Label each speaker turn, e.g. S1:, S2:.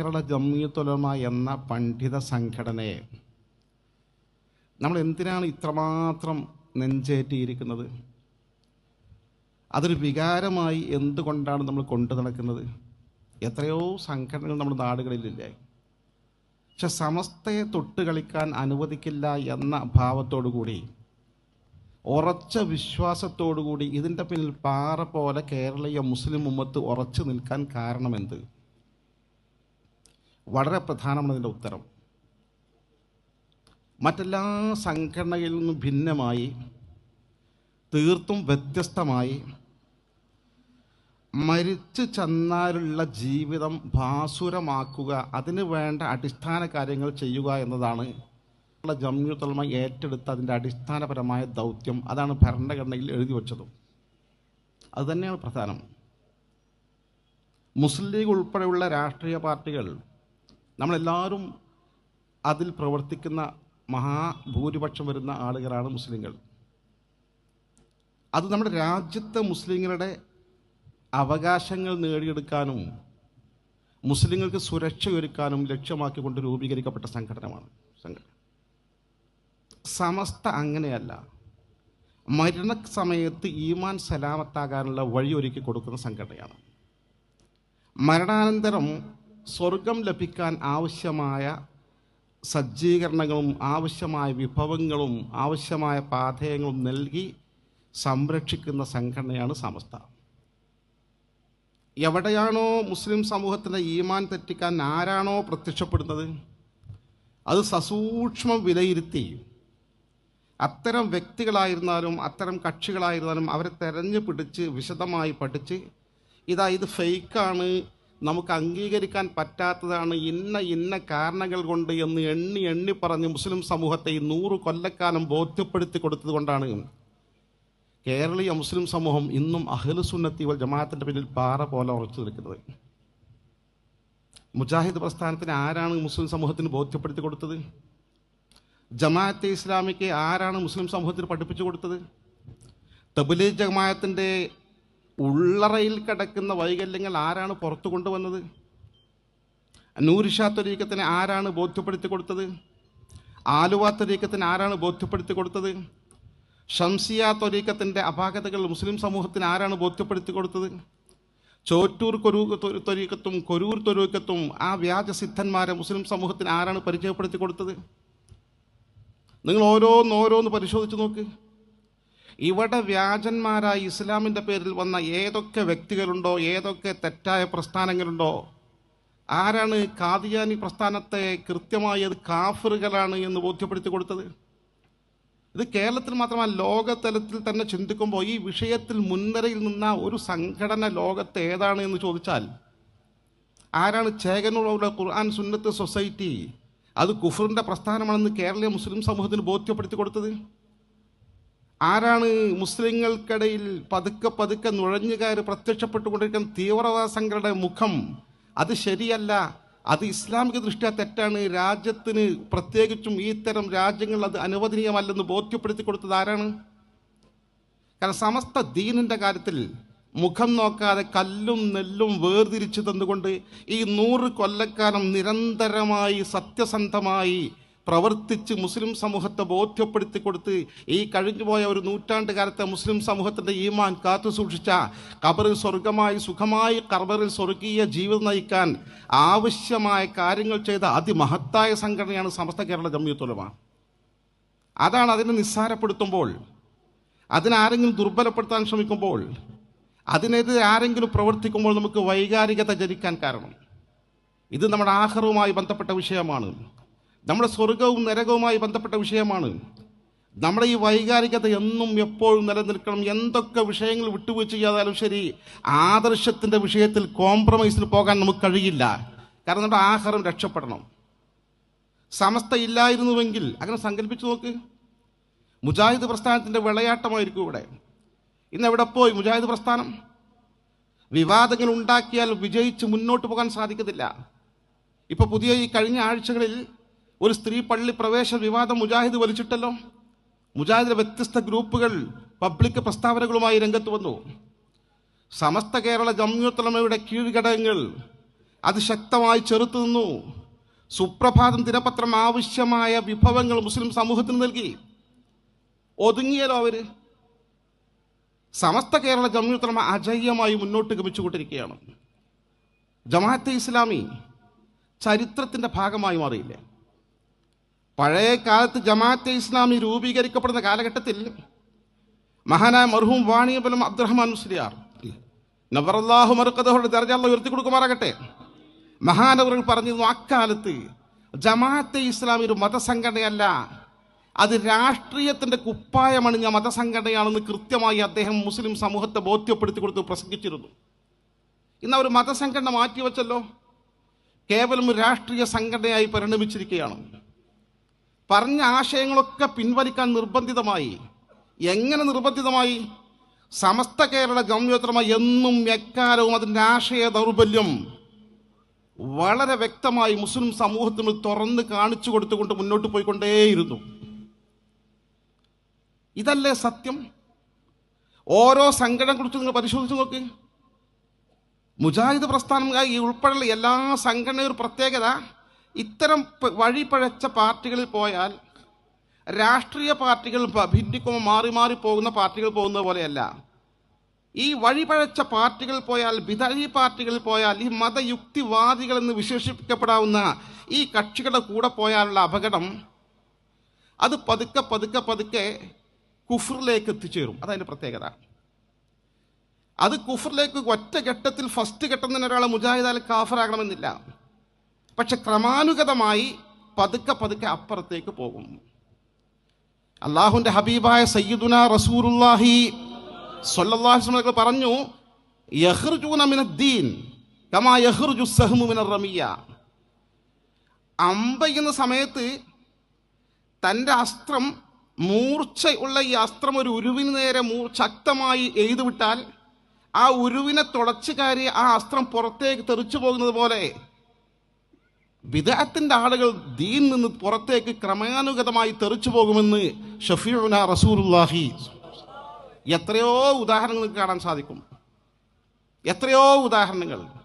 S1: കേരള ജമ്മിയത്തൊലമ എന്ന പണ്ഡിത സംഘടനയെ നമ്മൾ എന്തിനാണ് ഇത്രമാത്രം നെഞ്ചേറ്റിയിരിക്കുന്നത്? അതൊരു വികാരമായി എന്തുകൊണ്ടാണ് നമ്മൾ കൊണ്ടു നടക്കുന്നത്? എത്രയോ സംഘടനകൾ നമ്മുടെ നാടുകളിലില്ലേ? പക്ഷെ സമസ്തയെ തൊട്ട് കളിക്കാൻ അനുവദിക്കില്ല എന്ന ഭാവത്തോടു കൂടി ഉറച്ച വിശ്വാസത്തോടു കൂടി ഇതിന്റെ പിന്നിൽ പാറ പോലെ കേരളീയ മുസ്ലിം ഉമ്മത്ത് ഉറച്ചു നിൽക്കാൻ കാരണമെന്ത്? വളരെ പ്രധാനമാണ് ഇതിന്റെ ഉത്തരം. മറ്റെല്ലാ സംഘടനകളിൽ നിന്നും ഭിന്നമായി തീർത്തും വ്യത്യസ്തമായി മരിച്ചു ചെന്നാലുള്ള ജീവിതം ഭാസുരമാക്കുക അതിന് വേണ്ട അടിസ്ഥാന കാര്യങ്ങൾ ചെയ്യുക എന്നതാണ് ജമ്മിയുത്തൽമ ഏറ്റെടുത്ത അതിന്റെ അടിസ്ഥാനപരമായ ദൗത്യം. അതാണ് ഭരണഘടനയിൽ എഴുതി വച്ചതും. അതുതന്നെയാണ് പ്രധാനം. മുസ്ലിം ലീഗ് ഉൾപ്പെടെയുള്ള രാഷ്ട്രീയ പാർട്ടികൾ നമ്മളെല്ലാവരും അതിൽ പ്രവർത്തിക്കുന്ന മഹാഭൂരിപക്ഷം വരുന്ന ആളുകളാണ് മുസ്ലിങ്ങൾ. അത് നമ്മുടെ രാജ്യത്തെ മുസ്ലിങ്ങളുടെ അവകാശങ്ങൾ നേടിയെടുക്കാനും മുസ്ലിങ്ങൾക്ക് സുരക്ഷ ഒരുക്കാനും ലക്ഷ്യമാക്കിക്കൊണ്ട് രൂപീകരിക്കപ്പെട്ട സംഘടനമാണ് സംഘടന. സമസ്ത അങ്ങനെയല്ല. മരണ സമയത്ത് ഈമാൻ സലാമത്താകാനുള്ള വഴി ഒരുക്കി കൊടുക്കുന്ന സംഘടനയാണ്. മരണാനന്തരം സ്വർഗം ലഭിക്കാൻ ആവശ്യമായ സജ്ജീകരണങ്ങളും ആവശ്യമായ വിഭവങ്ങളും ആവശ്യമായ പാഥേയങ്ങളും നൽകി സംരക്ഷിക്കുന്ന സംഘടനയാണ് സമസ്ത. എവിടെയാണോ മുസ്ലിം സമൂഹത്തിന്റെ ഈമാൻ തെറ്റിക്കാൻ ആരാണോ പ്രത്യക്ഷപ്പെടുന്നത്? അത് സസൂക്ഷ്മം വിലയിരുത്തി. അത്തരം വ്യക്തികളായിരുന്നാലും അത്തരം കക്ഷികളായിരുന്നാലും അവരെ തെരഞ്ഞു പിടിച്ച് വിശദമായി പഠിച്ച് ഇതാ ഇത് ഫേക്കാണ് നമുക്ക് അംഗീകരിക്കാൻ പറ്റാത്തതാണ് ഇന്ന ഇന്ന കാരണങ്ങൾ കൊണ്ട് എന്ന് എണ്ണി എണ്ണി പറഞ്ഞ് മുസ്ലിം സമൂഹത്തെ നൂറ് കൊല്ലക്കാലം ബോധ്യപ്പെടുത്തി കൊടുത്തത് കൊണ്ടാണ്. കേരളീയ മുസ്ലിം സമൂഹം ഇന്നും അഹ്ലുസുന്നത്തി വൽ ജമാഅത്തിന്റെ പിന്നിൽ പാറ പോലെ ഉറച്ചു നിൽക്കുന്നത്. മുജാഹിദ് പ്രസ്ഥാനത്തിന് ആരാണ് മുസ്ലിം സമൂഹത്തിന് ബോധ്യപ്പെടുത്തി കൊടുത്തത്? ജമാഅത്തെ ഇസ്ലാമിക്ക് ആരാണ് മുസ്ലിം സമൂഹത്തിന് പഠിപ്പിച്ചു കൊടുത്തത്? തബലീഗ് ജമാഅത്തിന്റെ ഉള്ളറയിൽ കിടക്കുന്ന വൈകല്യങ്ങൾ ആരാണ് പുറത്തു കൊണ്ടുവന്നത്? നൂരിഷാ തൊരീക്കത്തിന് ആരാണ് ബോധ്യപ്പെടുത്തി കൊടുത്തത്? ആലുവ തൊരീക്കത്തിന് ആരാണ് ബോധ്യപ്പെടുത്തി കൊടുത്തത്? ഷംസിയ തൊരീക്കത്തിന്റെ അപാകതകൾ മുസ്ലിം സമൂഹത്തിന് ആരാണ് ബോധ്യപ്പെടുത്തി കൊടുത്തത്? ചോറ്റൂർ കൊരൂ തൊരീക്കത്തും കൊരൂർ തൊരീക്കത്തും ആ വ്യാജസിദ്ധന്മാരെ മുസ്ലിം സമൂഹത്തിന് ആരാണ് പരിചയപ്പെടുത്തി കൊടുത്തത്? നിങ്ങൾ ഓരോന്നോരോന്ന് ഓരോന്ന് പരിശോധിച്ച് നോക്ക്. ഇവിടെ വ്യാജന്മാരായി ഇസ്ലാമിന്റെ പേരിൽ വന്ന ഏതൊക്കെ വ്യക്തികളുണ്ടോ ഏതൊക്കെ തെറ്റായ പ്രസ്ഥാനങ്ങളുണ്ടോ ആരാണ് കാദിയാനി പ്രസ്ഥാനത്തെ കൃത്യമായി അത് കാഫറുകളാണ് എന്ന് ബോധ്യപ്പെടുത്തി കൊടുത്തത്? ഇത് കേരളത്തിൽ മാത്രമല്ല ലോകതലത്തിൽ തന്നെ ചിന്തിക്കുമ്പോൾ ഈ വിഷയത്തിൽ മുൻനിരയിൽ നിന്ന ഒരു സംഘടന ലോകത്ത് ഏതാണ് എന്ന് ചോദിച്ചാൽ ആരാണ് ചേകനുള്ള ഖുർആൻ സുന്നത്ത് സൊസൈറ്റി? അത് കുഫറിന്റെ പ്രസ്ഥാനമാണെന്ന് കേരളീയ മുസ്ലിം സമൂഹത്തിന് ബോധ്യപ്പെടുത്തി കൊടുത്തത്? ആരാണ് മുസ്ലിങ്ങൾക്കിടയിൽ പതുക്കെ പതുക്കെ നുഴഞ്ഞു കയറി പ്രത്യക്ഷപ്പെട്ടുകൊണ്ടിരിക്കുന്ന തീവ്രവാദ സംഘടനയുടെ മുഖം? അത് ശരിയല്ല. അത് ഇസ്ലാമിക ദൃഷ്ട്യാ തെറ്റാണ്. രാജ്യത്തിന് പ്രത്യേകിച്ചും ഈ തരം രാജ്യങ്ങൾ അത് അനുവദനീയമല്ലെന്ന് ബോധ്യപ്പെടുത്തി കൊടുത്തത് ആരാണ്? കാരണം സമസ്ത ദീനിന്റെ കാര്യത്തിൽ മുഖം നോക്കാതെ കല്ലും നെല്ലും വേർതിരിച്ചു തന്നുകൊണ്ട് ഈ നൂറ് കൊല്ലക്കാലം നിരന്തരമായി സത്യസന്ധമായി പ്രവർത്തിച്ച് മുസ്ലിം സമൂഹത്തെ ബോധ്യപ്പെടുത്തി കൊടുത്ത് ഈ കഴിഞ്ഞുപോയ ഒരു നൂറ്റാണ്ട് കാലത്തെ മുസ്ലിം സമൂഹത്തിന്റെ ഈമാൻ കാത്തു സൂക്ഷിച്ച കബറിൽ സ്വർഗമായി സുഖമായി കബറിൽ സ്വർഗീയ ജീവിതം നയിക്കാൻ ആവശ്യമായ കാര്യങ്ങൾ ചെയ്ത അതിമഹത്തായ സംഘടനയാണ് സമസ്ത കേരള ജമ്മിയത്തുലമ അതാണ് അതിനെ നിസ്സാരപ്പെടുത്തുമ്പോൾ അതിനാരെങ്കിലും ദുർബലപ്പെടുത്താൻ ശ്രമിക്കുമ്പോൾ അതിനെതിരെ ആരെങ്കിലും പ്രവർത്തിക്കുമ്പോൾ നമുക്ക് വൈകാരികത ജനിക്കാൻ കാരണം. ഇത് നമ്മുടെ ആഹാരവുമായി ബന്ധപ്പെട്ട വിഷയമാണ്. നമ്മുടെ സ്വർഗവും നരകവുമായി ബന്ധപ്പെട്ട വിഷയമാണ്. നമ്മുടെ ഈ വൈകാരികത എന്നും എപ്പോഴും നിലനിൽക്കണം. എന്തൊക്കെ വിഷയങ്ങൾ വിട്ടുവീഴ്ച ചെയ്യാതാലും ശരി ആദർശത്തിന്റെ വിഷയത്തിൽ കോംപ്രമൈസിന് പോകാൻ നമുക്ക് കഴിയില്ല. കാരണം നമ്മുടെ ആഹാരം രക്ഷപ്പെടണം. സമസ്ത ഇല്ലായിരുന്നുവെങ്കിൽ അങ്ങനെ സങ്കല്പിച്ചു നോക്ക്. മുജാഹിദ് പ്രസ്ഥാനത്തിന്റെ വിളയാട്ടമായിരിക്കും ഇവിടെ. ഇന്ന് എവിടെ പോയി മുജാഹിദ് പ്രസ്ഥാനം? വിവാദങ്ങൾ ഉണ്ടാക്കിയാൽ വിജയിച്ച് മുന്നോട്ട് പോകാൻ സാധിക്കത്തില്ല. ഇപ്പോൾ പുതിയ ഈ കഴിഞ്ഞ ആഴ്ചകളിൽ ഒരു സ്ത്രീ പള്ളി പ്രവേശ വിവാദം മുജാഹിദ് വലിച്ചിട്ടല്ലോ. മുജാഹിദിലെ വ്യത്യസ്ത ഗ്രൂപ്പുകൾ പബ്ലിക് പ്രസ്താവനകളുമായി രംഗത്ത് വന്നു. സമസ്ത കേരള ജമ്യൂത്തലമയുടെ കീഴ്ഘടകങ്ങൾ അതിശക്തമായി ചെറുത്തു നിന്നു. സുപ്രഭാതം ദിനപത്രം ആവശ്യമായ വിഭവങ്ങൾ മുസ്ലിം സമൂഹത്തിന് നൽകി. ഒതുങ്ങിയല്ലോ അവർ. സമസ്ത കേരള ജമ്യുത്തലമ അജയ്യമായി മുന്നോട്ട് ഗമിച്ചുകൊണ്ടിരിക്കുകയാണ്. ജമാഅത്തെ ഇസ്ലാമി ചരിത്രത്തിന്റെ ഭാഗമായി മാറിയില്ലേ? പഴയ കാലത്ത് ജമാഅത്തെ ഇസ്ലാമി രൂപീകരിക്കപ്പെടുന്ന കാലഘട്ടത്തിൽ മഹാനായ മർഹൂം വാണിയബലം അബ്ദുറഹ്മാൻ മുസ്ലിയാർ നബറല്ലാഹു മറുക്കഥയുടെ ദർജാള്ള ഉയർത്തി കൊടുക്കുമാറാകട്ടെ. മഹാനവറുകൾ പറഞ്ഞിരുന്നു അക്കാലത്ത് ജമാഅത്തെ ഇസ്ലാമി ഒരു മതസംഘടനയല്ല. അത് രാഷ്ട്രീയത്തിന്റെ കുപ്പായമണിഞ്ഞ മതസംഘടനയാണെന്ന് കൃത്യമായി അദ്ദേഹം മുസ്ലിം സമൂഹത്തെ ബോധ്യപ്പെടുത്തി കൊടുത്ത് പ്രസംഗിച്ചിരുന്നു. ഇന്ന് അവർ മതസംഘടന മാറ്റിവെച്ചല്ലോ. കേവലം രാഷ്ട്രീയ സംഘടനയായി പരിണമിച്ചിരിക്കുകയാണ്. പറഞ്ഞ ആശയങ്ങളൊക്കെ പിൻവലിക്കാൻ നിർബന്ധിതമായി. എങ്ങനെ നിർബന്ധിതമായി? സമസ്ത കേരള ഗമ്യോത്രമ എന്നും എക്കാലവും അതിന്റെ ആശയ ദൗർബല്യം വളരെ വ്യക്തമായി മുസ്ലിം സമൂഹത്തിന് തുറന്ന് കാണിച്ചു കൊടുത്തുകൊണ്ട് മുന്നോട്ട് പോയിക്കൊണ്ടേയിരുന്നു. ഇതല്ലേ സത്യം? ഓരോ സംഘടന കുറിച്ച് നിങ്ങൾ പരിശോധിച്ച് നോക്ക്. മുജാഹിദ് പ്രസ്ഥാനം ഉൾപ്പെടെയുള്ള എല്ലാ സംഘടനയും ഒരു പ്രത്യേകത. ഇത്തരം വഴിപഴച്ച പാർട്ടികളിൽ പോയാൽ രാഷ്ട്രീയ പാർട്ടികൾ ഭിന്നിക്കുമ്പോൾ മാറി മാറി പോകുന്ന പാർട്ടികൾ പോകുന്നത് പോലെയല്ല. ഈ വഴിപഴച്ച പാർട്ടികൾ പോയാൽ ബിതഴി പാർട്ടികൾ പോയാൽ ഈ മതയുക്തിവാദികൾ എന്ന് വിശേഷിപ്പിക്കപ്പെടാവുന്ന ഈ കക്ഷികളുടെ കൂടെ പോയാലുള്ള അപകടം അത് പതുക്കെ പതുക്കെ പതുക്കെ കുഫറിലേക്ക് എത്തിച്ചേരും. അതതിന്റെ പ്രത്യേകത. അത് കുഫറിലേക്ക് ഒറ്റ ഘട്ടത്തിൽ ഫസ്റ്റ് ഘട്ടം തന്നെ ഒരാളെ മുജാഹിദാൽ കാഫറാകണമെന്നില്ല പക്ഷെ ക്രമാനുഗതമായി പതുക്കെ പതുക്കെ അപ്പുറത്തേക്ക് പോകും അള്ളാഹുന്റെ ഹബീബായ സയ്യിദുന റസൂറുല്ലാഹി സ്വല്ലല്ലാഹു പറഞ്ഞു യഹ്റുജൂന മിനദ്ദീൻ കമാ അമ്പെയ്യുന്ന സമയത്ത് തന്റെ അസ്ത്രം മൂർച്ച ഉള്ള ഈ അസ്ത്രം ഒരു ഉരുവിന് നേരെ ശക്തമായി എഴുതുവിട്ടാൽ ആ ഉരുവിനെ തുടച്ചു കയറി ആ അസ്ത്രം പുറത്തേക്ക് തെറിച്ചു പോകുന്നത് പോലെ വിദഗ്ധത്തിന്റെ ആളുകൾ ദീൻ നിന്ന് പുറത്തേക്ക് ക്രമാനുഗതമായി തെറിച്ചു പോകുമെന്ന് ഷഫീഉന റസൂലുള്ളാഹി. എത്രയോ ഉദാഹരണങ്ങൾ കാണാൻ സാധിക്കും. എത്രയോ ഉദാഹരണങ്ങൾ.